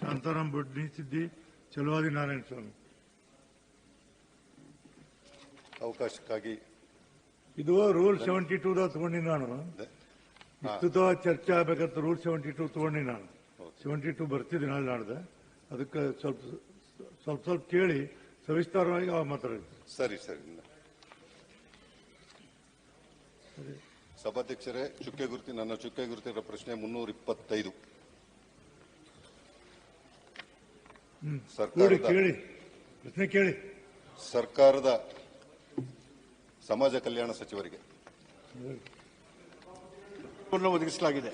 ಶಾಂತಾರಾಮ್ ಬುಡ್ನಿ ಸಿದ್ದಿ ಚಲವಾದಿ ನಾರಾಯಣ ಸ್ವಾಮಿ. ಅವಕಾಶಕ್ಕಾಗಿ. ಇದು rule seventy two ತಗೊಂಡಿ ನಾನು. ಇಷ್ಟುದ ಚರ್ಚೆ ಆಗ್ಬೇಕಂತ ರೂಲ್ ಸೆವೆಂಟಿ ಟೂ ತಗೊಂಡಿ ನಾನು. ಸೆವೆಂಟಿ ಟೂ ಬರ್ತಿದ್ದೆ ನಾಳೆ ನಾಡ್ದೆ. ಅದಕ್ಕೆ ಸ್ವಲ್ಪ ಸ್ವಲ್ಪ ಸ್ವಲ್ಪ ಕೇಳಿ ಸವಿಸ್ತಾರವಾಗಿ ಅವಾಗ ಮಾತಾಡಿ ಸರಿ ಸರಿ. ಸಭಾಧ್ಯಕ್ಷರೇ ಚುಕ್ಕೆ ಗುರುತಿ ನನ್ನ ಚುಕ್ಕೆ ಗುರುತಿರೋ ಪ್ರಶ್ನೆ ಮುನ್ನೂರ ಇಪ್ಪತ್ತೈದು ಕೂಡಿ ಸರ್ಕಾರದ ಕೇಳಿ ಪ್ರಶ್ನೆ ಕೇಳಿ. ಸರ್ಕಾರದ ಸಮಾಜ ಕಲ್ಯಾಣ ಸಚಿವರಿಗೆ. ಒದಗಿಸಲಾಗಿದೆ.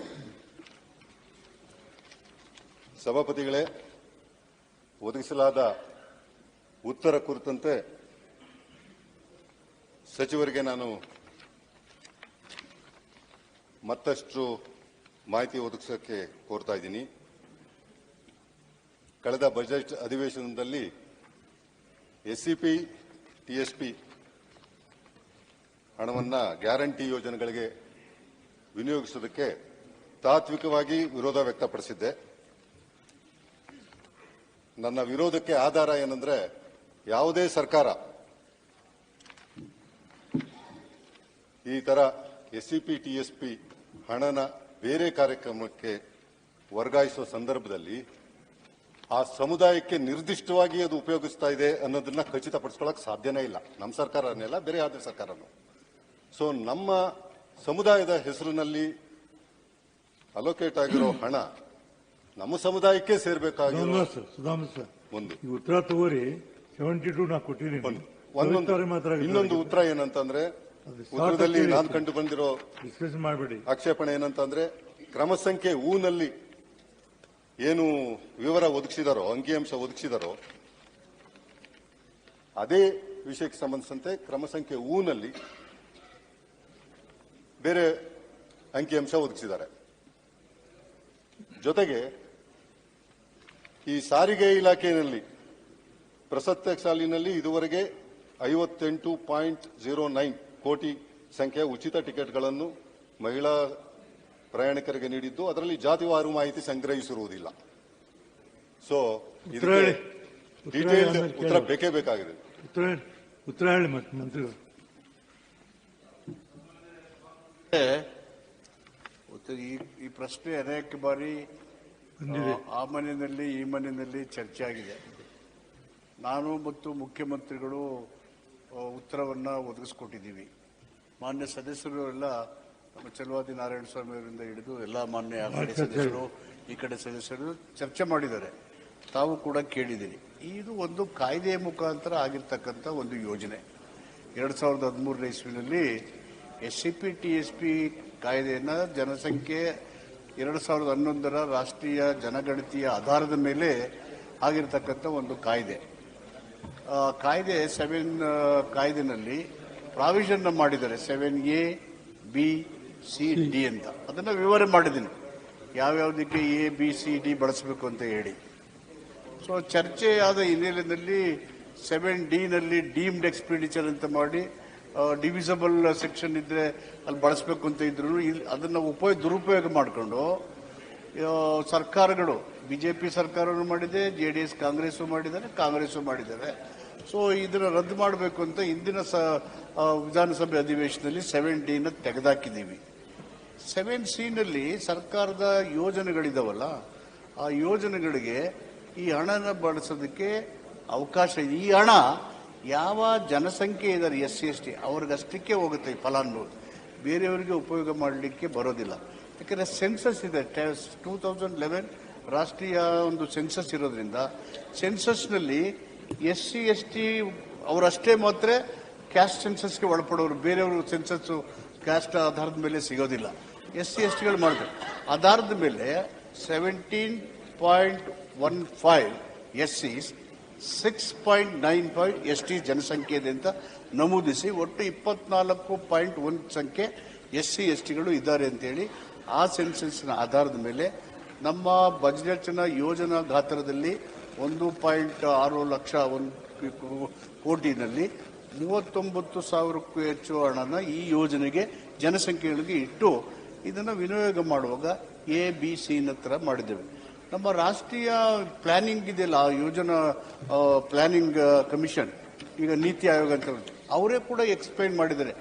ಸಭಾಪತಿಗಳೇ ಒದಗಿಸಲಾದ ಉತ್ತರ ಕುರಿತಂತೆ ಸಚಿವರಿಗೆ ನಾನು ಮತ್ತಷ್ಟು ಮಾಹಿತಿ ಒದಗಿಸೋಕ್ಕೆ ಕೋರ್ತಾ ಇದ್ದೀನಿ. ಕಳೆದ ಬಜೆಟ್ ಅಧಿವೇಶನದಲ್ಲಿ ಎಸ್ಸಿಪಿ, ಟಿಎಸ್ಪಿ ಹಣವನ್ನು ಗ್ಯಾರಂಟಿ ಯೋಜನೆಗಳಿಗೆ ವಿನಿಯೋಗಿಸೋದಕ್ಕೆ ತಾತ್ವಿಕವಾಗಿ ವಿರೋಧ ವ್ಯಕ್ತಪಡಿಸಿದ್ದೆ. ನನ್ನ ವಿರೋಧಕ್ಕೆ ಆಧಾರ ಏನಂದ್ರೆ ಯಾವುದೇ ಸರ್ಕಾರ ಈ ತರ ಎಸ್ಸಿಪಿ, ಟಿಎಸ್ಪಿ ಹಣನ ಬೇರೆ ಕಾರ್ಯಕ್ರಮಕ್ಕೆ ವರ್ಗಾಯಿಸುವ ಸಂದರ್ಭದಲ್ಲಿ ಆ ಸಮುದಾಯಕ್ಕೆ ನಿರ್ದಿಷ್ಟವಾಗಿ ಅದು ಉಪಯೋಗಿಸ್ತಾ ಇದೆ ಅನ್ನೋದನ್ನ ಖಚಿತಪಡಿಸ್ಕೊಳ್ಳೋಕೆ ಸಾಧ್ಯನೇ ಇಲ್ಲ. ನಮ್ಮ ಸರ್ಕಾರನೇ ಇಲ್ಲ ಬೇರೆ ಯಾವುದೇ ಸರ್ಕಾರನು. ಸೊ ನಮ್ಮ ಸಮುದಾಯದ ಹೆಸರಿನಲ್ಲಿ ಅಲೋಕೇಟ್ ಆಗಿರೋ ಹಣ ನಮ್ಮ ಸಮುದಾಯಕ್ಕೆ ಸೇರ್ಬೇಕಾಗಿರೋ ಒಂದು. ಈ ಉತ್ತರ ತಗೋರಿ ಸೆವೆಂಟಿ ಟೂ ನಾ ಕೊಟ್ಟಿದ್ದೀನಿ ಒಂದೊಂದು ಸವಿಸ್ತಾರ ಮಾತಾಡಿ ಇನ್ನೊಂದು ಉತ್ತರ ಏನಂತಂದ್ರೆ ಉತ್ತರದಲ್ಲಿ ನಾನು ಕಂಡು ಬಂದಿರೋ ಮಾಡಬೇಡಿ. ಆಕ್ಷೇಪಣೆ ಏನಂತಂದ್ರೆ ಕ್ರಮ ಸಂಖ್ಯೆ ಊನಲ್ಲಿ ಏನು ವಿವರ ಒದಗಿಸಿದಾರೋ ಅಂಕಿಅಂಶ ಒದಗಿಸಿದಾರೋ, ಅದೇ ವಿಷಯಕ್ಕೆ ಸಂಬಂಧಿಸಿದಂತೆ ಕ್ರಮ ಸಂಖ್ಯೆ ಊನಲ್ಲಿ ಬೇರೆ ಅಂಕಿಅಂಶ ಒದಗಿಸಿದ್ದಾರೆ. ಜೊತೆಗೆ ಈ ಸಾರಿಗೆ ಇಲಾಖೆಯಲ್ಲಿ, ಪ್ರಸಕ್ತ ಸಾಲಿನಲ್ಲಿ ಇದುವರೆಗೆ ಐವತ್ತೆಂಟು ಪಾಯಿಂಟ್ ಜೀರೋ ನೈನ್ ಕೋಟಿ ಸಂಖ್ಯೆಯ ಉಚಿತ ಟಿಕೆಟ್ಗಳನ್ನು ಮಹಿಳಾ ಪ್ರಯಾಣಿಕರಿಗೆ ನೀಡಿದ್ದು ಅದರಲ್ಲಿ ಜಾತಿವಾರು ಮಾಹಿತಿ ಸಂಗ್ರಹಿಸಿರುವುದಿಲ್ಲ ಸೊ ಡೀಟೇಲ್ ಉತ್ತರ. ಬೇಕೇ ಬೇಕಾಗಿದೆ ಉತ್ತರ ಹೇಳಿ. ಉತ್ತರ ಮತ್ತೆ ಮಂತ್ರಿಗಳು ಈ ಈ ಪ್ರಶ್ನೆ ಅನೇಕ ಬಾರಿ ಬಂದಿದೆ. ಆ, ಮನೆಯಲ್ಲಿ ಈ ಮನೆಯಲ್ಲಿ ಚರ್ಚೆ ಆಗಿದೆ ನಾನು ಮತ್ತು ಮುಖ್ಯಮಂತ್ರಿಗಳು ಉತ್ತರವನ್ನ ಒದಗಿಸ್ಕೊಟ್ಟಿದ್ದೀವಿ ಮಾನ್ಯ ಸದಸ್ಯರು ಎಲ್ಲ ನಮ್ಮ ಚಲುವಾದಿ ನಾರಾಯಣ ಸ್ವಾಮಿ ಅವರಿಂದ ಹಿಡಿದು ಎಲ್ಲ ಮಾನ್ಯ ಆ ಸದಸ್ಯರು, ಈ ಕಡೆ ಸದಸ್ಯರು ಚರ್ಚೆ ಮಾಡಿದ್ದಾರೆ. ತಾವು ಕೂಡ ಕೇಳಿದ್ದೀರಿ ಇದು ಒಂದು ಕಾಯ್ದೆಯ ಮುಖಾಂತರ ಆಗಿರ್ತಕ್ಕಂಥ ಒಂದು ಯೋಜನೆ. ಎರಡು ಸಾವಿರದ ಹದಿಮೂರನೇ ಇಸ್ವಿನಲ್ಲಿ S C P T S P ಕಾಯ್ದೆಯನ್ನು ಜನಸಂಖ್ಯೆ ಎರಡು ಸಾವಿರದ ಹನ್ನೊಂದರ ರಾಷ್ಟ್ರೀಯ ಜನಗಣತಿಯ ಆಧಾರದ ಮೇಲೆ ಆಗಿರ್ತಕ್ಕಂಥ ಒಂದು ಕಾಯ್ದೆ. ಕಾಯ್ದೆ ಸೆವೆನ್ ಕಾಯ್ದೆನಲ್ಲಿ ಪ್ರಾವಿಷನ್ ಮಾಡಿದ್ದಾರೆ. Seven A, B C, D ಅಂತ. ಅದನ್ನು ವಿವರ ಮಾಡಿದ್ದೀನಿ. ಯಾವ್ಯಾವುದಕ್ಕೆ ಎ, ಬಿ, ಸಿ, ಡಿ ಬಳಸಬೇಕು ಅಂತ ಹೇಳಿ. ಸೊ ಚರ್ಚೆ ಆದ ಹಿನ್ನೆಲೆಯಲ್ಲಿ ಸೆವೆನ್ ಡಿ ನಲ್ಲಿ ಡೀಮ್ಡ್ ಎಕ್ಸ್ಪೆಂಡಿಚರ್ ಅಂತ ಮಾಡಿ ಡಿವಿಸಬಲ್ ಸೆಕ್ಷನ್ ಇದ್ದರೆ ಅಲ್ಲಿ ಬಳಸಬೇಕು ಅಂತ ಇದ್ರು ಇಲ್ಲಿ ಅದನ್ನು ಉಪಯೋಗ ದುರುಪಯೋಗ ಮಾಡಿಕೊಂಡು ಸರ್ಕಾರಗಳು, ಬಿಜೆಪಿ ಸರ್ಕಾರವೂ ಮಾಡಿದೆ, ಜೆ ಡಿ ಎಸ್ ಕಾಂಗ್ರೆಸ್ ಮಾಡಿದ್ದಾರೆ ಕಾಂಗ್ರೆಸ್ ಮಾಡಿದ್ದಾರೆ. ಸೊ ಇದನ್ನ ರದ್ದು ಮಾಡಬೇಕು ಅಂತ ಇಂದಿನ ಸ ವಿಧಾನಸಭೆ ಅಧಿವೇಶನದಲ್ಲಿ ಸೆವೆನ್ ಡಿನ ತೆಗೆದಾಕಿದ್ದೀವಿ. ಸೆವೆನ್ನಲ್ಲಿ ಸರ್ಕಾರದ ಯೋಜನೆಗಳಿದಾವಲ್ಲ, ಆ ಯೋಜನೆಗಳಿಗೆ ಈ ಹಣನ ಬಳಸೋದಕ್ಕೆ ಅವಕಾಶ ಇದೆ. ಈ ಹಣ ಯಾವ ಜನಸಂಖ್ಯೆ ಇದ್ದಾರೆ, ಎಸ್ ಸಿ, ಎಸ್ ಟಿ ಅವ್ರಿಗಷ್ಟಕ್ಕೆ ಹೋಗುತ್ತೆ ಈ ಫಲಾನುಭವಿ ಬೇರೆಯವರಿಗೆ ಉಪಯೋಗ ಮಾಡಲಿಕ್ಕೆ ಬರೋದಿಲ್ಲ. ಯಾಕಂದರೆ ಸೆನ್ಸಸ್ ಇದೆ ಟೂ ತೌಸಂಡ್ ಲೆವೆನ್ ರಾಷ್ಟ್ರೀಯ ಒಂದು ಸೆನ್ಸಸ್ ಇರೋದ್ರಿಂದ ಸೆನ್ಸಸ್ನಲ್ಲಿ ಎಸ್ ಸಿ, ಎಸ್ ಟಿ ಅವರಷ್ಟೇ ಮಾತ್ರ ಕ್ಯಾಸ್ಟ್ ಸೆನ್ಸಸ್ಗೆ ಒಳಪಡೋರು. ಬೇರೆಯವರು ಸೆನ್ಸಸ್ಸು ಕ್ಯಾಸ್ಟ್ ಆಧಾರದ ಮೇಲೆ ಸಿಗೋದಿಲ್ಲ. ಎಸ್ ಸಿ ಎಸ್ ಟಿಗಳು ಮಾಡಿದ್ರು ಆಧಾರದ ಮೇಲೆ seventeen point one five S C six point nine point S T ಜನಸಂಖ್ಯೆ ಇದೆ ಅಂತ ನಮೂದಿಸಿ ಒಟ್ಟು ಇಪ್ಪತ್ನಾಲ್ಕು ಪಾಯಿಂಟ್ ಒಂದು ಸಂಖ್ಯೆ ಎಸ್ ಸಿ ಎಸ್ ಟಿಗಳು ಇದ್ದಾರೆ ಅಂತೇಳಿ ಆ ಸೆನ್ಸಸ್ನ ಆಧಾರದ ಮೇಲೆ ನಮ್ಮ ಬಜೆಟ್ನ ಯೋಜನಾ ಗಾತ್ರದಲ್ಲಿ ಒಂದು ಪಾಯಿಂಟ್ ಆರು ಲಕ್ಷ ಒಂದು ಕೋಟಿನಲ್ಲಿ ಮೂವತ್ತೊಂಬತ್ತು ಸಾವಿರಕ್ಕೂ ಹೆಚ್ಚು ಹಣನ ಈ ಯೋಜನೆಗೆ ಜನಸಂಖ್ಯೆಗಳಿಗೆ ಇಟ್ಟು ಇದನ್ನು ವಿನಿಯೋಗ ಮಾಡುವಾಗ ಎ ಬಿ ಸಿ ನತ್ರ ಮಾಡಿದ್ದೇವೆ. ನಮ್ಮ ರಾಷ್ಟ್ರೀಯ ಪ್ಲಾನಿಂಗ್ ಇದೆಯಲ್ಲ, ಆ ಯೋಜನಾ ಪ್ಲಾನಿಂಗ್ ಕಮಿಷನ್, ಈಗ ನೀತಿ ಆಯೋಗ ಅಂತ ಅವರೇ ಕೂಡ ಎಕ್ಸ್ಪ್ಲೈನ್ ಮಾಡಿದ್ದಾರೆ.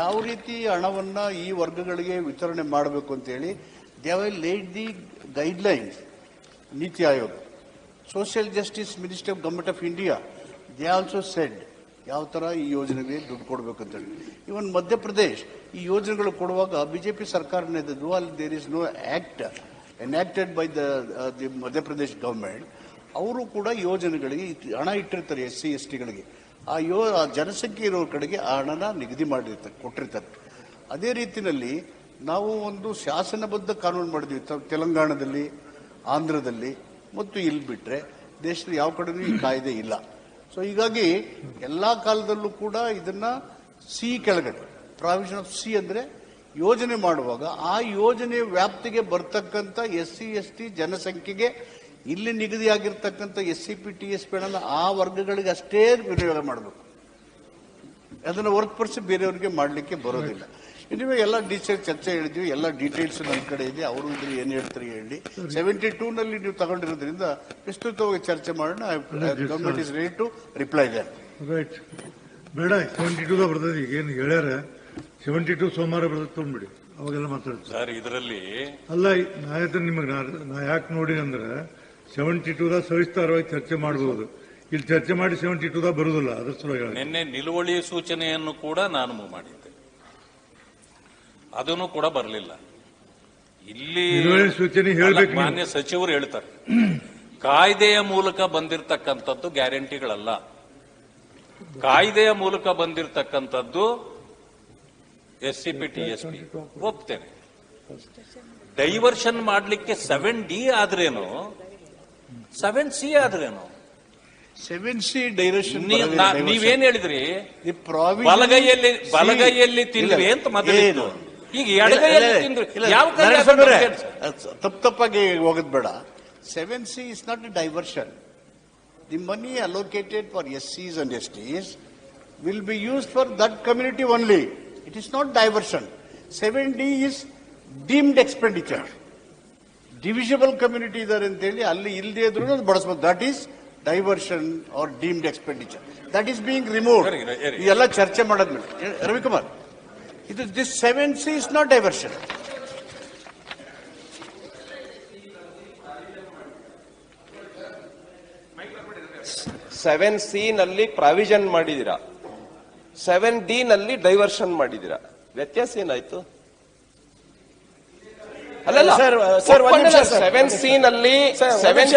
ಯಾವ ರೀತಿ ಹಣವನ್ನ ಈ ವರ್ಗಗಳಿಗೆ ವಿತರಣೆ ಮಾಡಬೇಕು ಅಂತೇಳಿ they laid the guidelines, NITI Aayog. Social justice minister government of India, they also said ಯಾವ ಥರ ಈ ಯೋಜನೆಗೆ ದುಡ್ಡು ಕೊಡಬೇಕಂತೇಳಿ. ಇವನ್ ಮಧ್ಯಪ್ರದೇಶ್ ಈ ಯೋಜನೆಗಳು ಕೊಡುವಾಗ ಬಿಜೆಪಿ ಸರ್ಕಾರ ಇದ್ದದ್ದು ಅಲ್ಲಿ there is no act enacted by the the Madhya Pradesh government ಅವರು ಕೂಡ ಯೋಜನೆಗಳಿಗೆ ಹಣ ಇಟ್ಟಿರ್ತಾರೆ ಎಸ್ ಸಿ, ಎಸ್ ಟಿಗಳಿಗೆ. ಆ ಯೋ, ಆ ಜನಸಂಖ್ಯೆ ಇರೋ ಕಡೆಗೆ ಆ ಹಣನ ನಿಗದಿ ಮಾಡಿರ್ತಾರೆ, ಕೊಟ್ಟಿರ್ತಾರೆ. ಅದೇ ರೀತಿಯಲ್ಲಿ ನಾವು ಒಂದು ಶಾಸನಬದ್ಧ ಕಾನೂನು ಮಾಡಿದ್ವಿ ತೆಲಂಗಾಣದಲ್ಲಿ, ಆಂಧ್ರದಲ್ಲಿ, ಮತ್ತು ಇಲ್ಲಿ ಬಿಟ್ಟರೆ ದೇಶದ ಯಾವ ಕಡೆಯೂ ಈ ಕಾಯ್ದೆ ಇಲ್ಲ. ಸೊ ಹೀಗಾಗಿ ಎಲ್ಲ ಕಾಲದಲ್ಲೂ ಕೂಡ ಇದನ್ನ ಸಿ ಕೆಳಗಡೆ ಪ್ರಾವಿಷನ್ ಆಫ್ ಸಿ ಅಂದ್ರೆ ಯೋಜನೆ ಮಾಡುವಾಗ ಆ ಯೋಜನೆ ವ್ಯಾಪ್ತಿಗೆ ಬರ್ತಕ್ಕಂಥ ಎಸ್ ಸಿ ಎಸ್ ಟಿ ಜನಸಂಖ್ಯೆಗೆ ಇಲ್ಲಿ ನಿಗದಿಯಾಗಿರ್ತಕ್ಕಂಥ S C P T S P ಆ ವರ್ಗಗಳಿಗೆ ಅಷ್ಟೇ ವಿನಿಯೋಗ ಮಾಡಬೇಕು. ಅದನ್ನು ಹೊರತುಪಡಿಸಿ ಬೇರೆಯವರಿಗೆ ಮಾಡಲಿಕ್ಕೆ ಬರೋದಿಲ್ಲ. ಇನಿವೆ ಎಲ್ಲ ಡೀಟೇಲ್ಸ್ ಚರ್ಚೆ ಹೇಳಿದ್ವಿ ಎಲ್ಲ ಡೀಟೇಲ್ಸ್ ನನ್ನ ಕಡೆ ಇದೆ. ಅವರು ಇದ್ರೆ ಏನು ಹೇಳ್ತಾರೆ ಹೇಳಿ. ಸೆವೆಂಟಿ ಟೂ ನಲ್ಲಿ ನೀವು ತಗೊಂಡಿರೋದ್ರಿಂದ ವಿಸ್ತೃತವಾಗಿ ಚರ್ಚೆ ಮಾಡೋಣ. Government is ready to reply there right ಬೇಡ ಸೆವೆಂಟಿ ಟೂದ ಬರ್ತದೆ. ಈಗ ಏನು ಹೇಳ್ಯಾರ ಸೆವೆಂಟಿ ಟೂ ಸೋಮವಾರ ಬರ್ತದೆ ತೊಗೊಂಡ್ಬಿಡಿ. ಅವಾಗೆಲ್ಲ ಮಾತಾಡ್ತೀವಿ. ಸರ್ ಇದರಲ್ಲಿ ಅಲ್ಲ ನಾ ಹೇಳ್ತೇನೆ ನಿಮಗೆ ನಾ- ನಾ ಯಾಕೆ ನೋಡಿ ಅಂದ್ರೆ ಸೆವೆಂಟಿ ದ ಸವಿಸ್ತಾರವಾಗಿ ಚರ್ಚೆ ಮಾಡಬಹುದು ಇಲ್ಲಿ ಚರ್ಚೆ ಮಾಡಿ ಸೆವೆಂಟಿ ಟೂದ ಬರುದಿಲ್ಲ ಅದ್ರ ಸಲುವಾಗಿ. ನಿನ್ನೆ ನಿಲುವಳಿ ಸೂಚನೆಯನ್ನು ಕೂಡ ನಾನು ಮಾಡಿದ್ದೆ. ಅದನ್ನು ಕೂಡ ಬರಲಿಲ್ಲ. ಇಲ್ಲಿ ಸೂಚನೆ ಹೇಳಬೇಕು ಮಾನ್ಯ ಸಚಿವರು ಹೇಳ್ತಾರೆ ಕಾಯ್ದೆಯ ಮೂಲಕ ಬಂದಿರತಕ್ಕಂಥದ್ದು ಗ್ಯಾರಂಟಿಗಳಲ್ಲ. ಕಾಯ್ದೆಯ ಮೂಲಕ ಬಂದಿರತಕ್ಕಂಥದ್ದು S C P T S P ಒಪ್ತೇನೆ. Diversion ಮಾಡಲಿಕ್ಕೆ ಸೆವೆನ್ ಡಿ ಆದ್ರೇನು? ಸೆವೆನ್ ಸಿ ಆದ್ರೇನು? ಸೆವೆನ್ ಸಿ ಡೈರೆಕ್ಷನ್ ನೀವೇನ್ ಹೇಳಿದ್ರಿ? ಬಲಗೈಯಲ್ಲಿ ಬಲಗೈಯಲ್ಲಿ ತಿಂದ್ರಿ ಅಂತ ಮೊದಲಿತ್ತು ಈಗ ಎಡಗೈಯಲ್ಲಿ ತಿಂದ್ರಿ ಯಾವ ಕೈ ತಪ್ಪು ತಪ್ಪಾಗಿ ಹೋಗೋದು ಬೇಡ. Seven C is not a diversion the money allocated for S Cs and S Ts will be use for that community only it is not diversion seven D is deemed expenditure divisible community ಇದ್ದಾರೆ ಅಂತೇಳಿ ಅಲ್ಲಿ ಇಲ್ಲದೇ ಇದ್ರು ಬಳಸ್ಬೋದು. ಬಳಸಬಹುದು that is diversion or deemed expenditure that is being remove ಎಲ್ಲ ಚರ್ಚೆ ಮಾಡಾದ್ಮೇಲೆ. ಏ, ರವಿಕುಮಾರ್ ಇದು this seven C is not diversion seven C ನಲ್ಲಿ ಪ್ರಾವಿಷನ್ ಮಾಡಿದಿರಾ ಸೆವೆನ್ ಡಿ ನಲ್ಲಿ ಡೈವರ್ಷನ್ ಮಾಡಿದಿರಾ ವ್ಯತ್ಯಾಸ ಏನಾಯ್ತು? ಅಲ್ಲ ಸರ್. ಸೆವೆನ್ ಸಿ ನಲ್ಲಿ ಸೆವೆನ್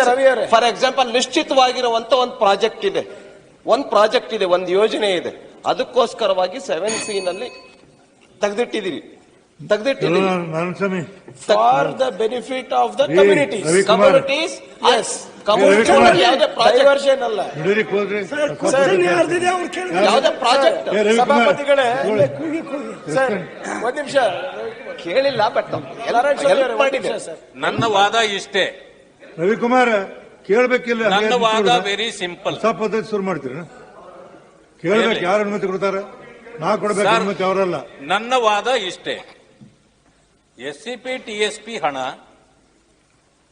ಫಾರ್ ಎಕ್ಸಾಂಪಲ್ ನಿಶ್ಚಿತವಾಗಿರುವಂತ ಒಂದು ಪ್ರಾಜೆಕ್ಟ್ ಇದೆ. ಒಂದ್ ಪ್ರಾಜೆಕ್ಟ್ ಇದೆ ಒಂದು ಯೋಜನೆ ಇದೆ. ಅದಕ್ಕೋಸ್ಕರವಾಗಿ ಸೆವೆನ್ ಸಿ ನಲ್ಲಿ ತೆಗೆದಿಟ್ಟಿದ್ದೀರಿ ತೆಗೆದಿಟ್ಟಿದ್ದೀರಿ for the benefit of the communities. Communities yes. ಯಾವುದೇ ಪ್ರಾಜೆಕ್ಟ್ ಅಲ್ಲ. ಯಾವುದೇ ಪ್ರಾಜೆಕ್ಟ್. ಸಭಾಪತಿಗಳೇ. ಸರ್ ಒಂದ್ ನಿಮಿಷ. ಕೇಳಿಲ್ಲ ಬಟ್ ಮಾಡಿದೆ. ಸರ್ ನನ್ನ ವಾದ ಇಷ್ಟೇ. ರವಿಕುಮಾರ್ ಕೇಳಬೇಕಿಲ್ಲ. ನನ್ನ ವಾದ ವೆರಿ ಸಿಂಪಲ್ ಹೊಸ ಪದ್ಧತಿ ಶುರು ಮಾಡ್ತೀರಾ ಕೇಳಬೇಕು. ಯಾರು ಅನುಮತಿ ಕೊಡ್ತಾರೆ? ನಾ ಕೊಡಬೇಕು. ಅನುಮತಿ ಅವರಲ್ಲ. ನನ್ನ ವಾದ ಇಷ್ಟೇ. S C P T S P ಹಣ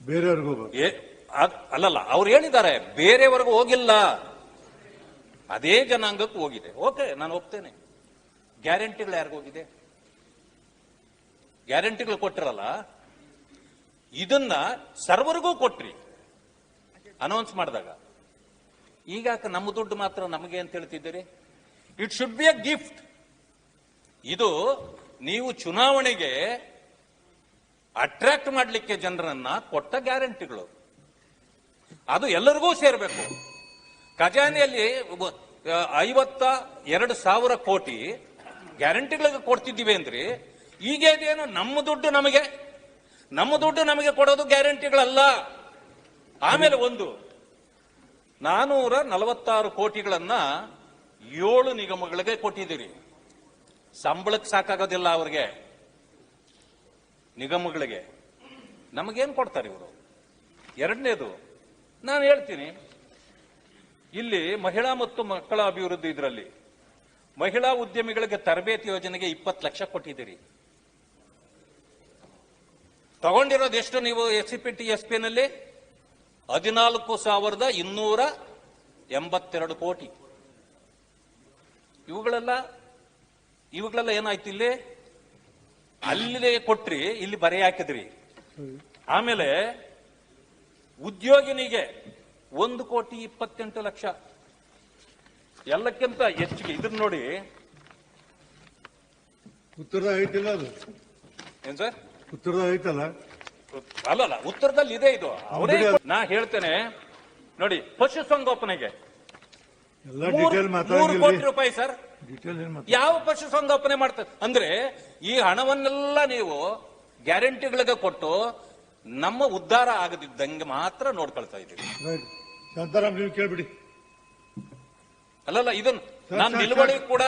ಬೇರೆಯವ್ರಿಗೆ ಹೋಗ್ಬೇಕು. ಎ- ಅದ್- ಅಲ್ಲಲ್ಲ ಅವ್ರು ಹೇಳಿದ್ದಾರೆ ಬೇರೆಯವರೆಗೂ ಹೋಗಿಲ್ಲ. ಅದೇ ಜನಾಂಗಕ್ಕೆ ಹೋಗಿದೆ. ಓಕೆ ನಾನು ಒಪ್ತೇನೆ. ಗ್ಯಾರಂಟಿಗಳು ಯಾರಿಗೂ ಹೋಗಿದೆ? ಗ್ಯಾರಂಟಿಗಳು ಕೊಟ್ಟಿರಲ್ಲ. ಇದನ್ನ ಸರ್ವರಿಗೂ ಕೊಟ್ರಿ. ಅನೌನ್ಸ್ ಮಾಡಿದಾಗ. ಈಗ ನಮ್ಮ ದುಡ್ಡು ಮಾತ್ರ ನಮಗೆ ಅಂತ ಹೇಳ್ತಿದ್ದೀರಿ? It should be a gift ಇದು ನೀವು ಚುನಾವಣೆಗೆ ಅಟ್ರಾಕ್ಟ್ ಮಾಡಲಿಕ್ಕೆ ಜನರನ್ನ ಕೊಟ್ಟ ಗ್ಯಾರಂಟಿಗಳು. ಅದು ಎಲ್ಲರಿಗೂ ಸೇರಬೇಕು. ಖಜಾನೆಯಲ್ಲಿ ಐವತ್ತ ಎರಡು ಸಾವಿರ ಕೋಟಿ ಗ್ಯಾರಂಟಿಗಳಿಗೆ ಕೊಡ್ತಿದ್ದೀವಿ ಅಂದ್ರಿ. ಈಗ ಇದೇನು ನಮ್ಮ ದುಡ್ಡು ನಮಗೆ? ನಮ್ಮ ದುಡ್ಡು ನಮಗೆ ಕೊಡೋದು ಗ್ಯಾರಂಟಿಗಳಲ್ಲ. ಆಮೇಲೆ ಒಂದು, ನಾನೂರ ನಲವತ್ತಾರು ಕೋಟಿಗಳನ್ನ ಏಳು ನಿಗಮಗಳಿಗೆ ಕೊಟ್ಟಿದ್ದೀರಿ. ಸಂಬಳಕ್ಕೆ ಸಾಕಾಗೋದಿಲ್ಲ ಅವ್ರಿಗೆ. ನಿಗಮಗಳಿಗೆ. ನಮಗೇನು ಕೊಡ್ತಾರೆ ಇವರು? ಎರಡನೇದು, ನಾನು ಹೇಳ್ತೀನಿ. ಇಲ್ಲಿ ಮಹಿಳಾ ಮತ್ತು ಮಕ್ಕಳ ಅಭಿವೃದ್ಧಿ ಇದರಲ್ಲಿ ಮಹಿಳಾ ಉದ್ಯಮಿಗಳಿಗೆ ತರಬೇತಿ ಯೋಜನೆಗೆ ಇಪ್ಪತ್ತು ಲಕ್ಷ ಕೊಟ್ಟಿದ್ದೀರಿ. ತಗೊಂಡಿರೋದು ಎಷ್ಟು ನೀವು S C P T S ಪಿನಲ್ಲಿ ಹದಿನಾಲ್ಕು ಸಾವಿರದ ಇನ್ನೂರ ಎಂಬತ್ತೆರಡು ಕೋಟಿ. ಇವುಗಳೆಲ್ಲ ಇವುಗಳೆಲ್ಲ ಏನಾಯ್ತು ಇಲ್ಲಿ? ಅಲ್ಲಿ ಕೊಟ್ರಿ ಇಲ್ಲಿ ಬರೆ ಹಾಕಿದ್ರಿ. ಆಮೇಲೆ ಉದ್ಯೋಗಿನಿಗೆ ಒಂದು ಕೋಟಿ ಇಪ್ಪತ್ತೆಂಟು ಲಕ್ಷ. ಎಲ್ಲಕ್ಕಿಂತ ಹೆಚ್ಚಿಗೆ ಇದ್ರ ನೋಡಿ. ಉತ್ತರದ ಐತಿಲ್ಲ ಅದು. ಏನ್ ಸರ್? ಉತ್ತರದ ಐತಲ್ಲ? ಅಲ್ಲಲ್ಲ ಉತ್ತರದಲ್ಲಿ ಇದೆ ಇದು. ಅವರೇ ನಾ ಹೇಳ್ತೇನೆ. ನೋಡಿ ಪಶುಸಂಗೋಪನೆಗೆ ಮೂರು ಮೂರು ಕೋಟಿ ರೂಪಾಯಿ ಸರ್ ಯಾವ ಪಶು ಸಂಗೋಪನೆ ಯಾವ ಪಶುಸಂಗೋಪನೆ ಮಾಡ್ತಾರೆ ಅಂದ್ರೆ ಈ ಹಣವನ್ನೆಲ್ಲ ನೀವು ಗ್ಯಾರಂಟಿಗಳಿಗೆ ಕೊಟ್ಟು ನಮ್ಮ ಉದ್ಧಾರ ಆಗದಿದ್ದಂಗೆ ಮಾತ್ರ ನೋಡ್ಕೊಳ್ತಾ ಇದ್ದೀವಿ ರೈಟ್ ಶಾಂತಾರಾಮ್ ನೀವು ಕೇಳ್ಬಿಡಿ. ಅಲ್ಲಲ್ಲ ಇದನ್ನ ನಾನು ನಿಲುವಳಿ ಕೂಡ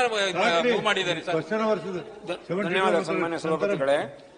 ಮಾಡಿದ್ದೇನೆ ಸರ್ ಧನ್ಯವಾದ ಸನ್ಮಾನ್ಯ ಸಭಾಪತಿಗಳೇ.